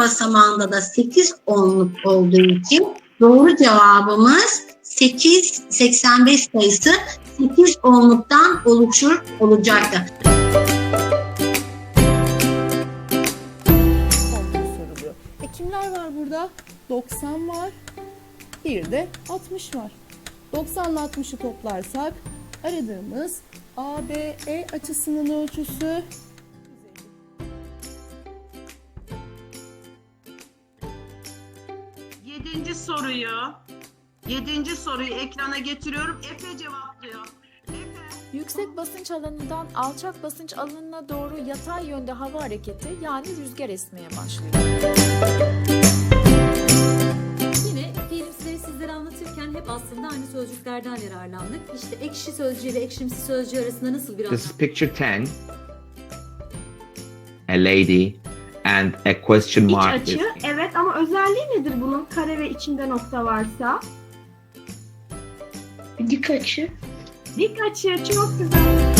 basamağında da 8 onluk olduğu için doğru cevabımız 8, 85 sayısı 8 onluktan oluşur olacaktı. E kimler var burada? 90 var. Bir de 60 var. 90 ile 60'ı toplarsak aradığımız ABE açısının ölçüsü Yedinci soruyu, yedinci soruyu ekrana getiriyorum. Efe cevaplıyor. Efe. Yüksek basınç alanından alçak basınç alanına doğru yatay yönde hava hareketi yani rüzgar esmeye başlıyor. Yine fiilimsileri sizlere anlatırken hep aslında aynı sözcüklerden yararlandık. İşte ekşi sözcüğü ile ekşimsi sözcüğü arasında nasıl bir This is picture 10. A lady and a question İç mark is açı evet ama özelliği nedir bunun? Kare ve içinde nokta varsa. Dik açı. Dik açı çok güzel.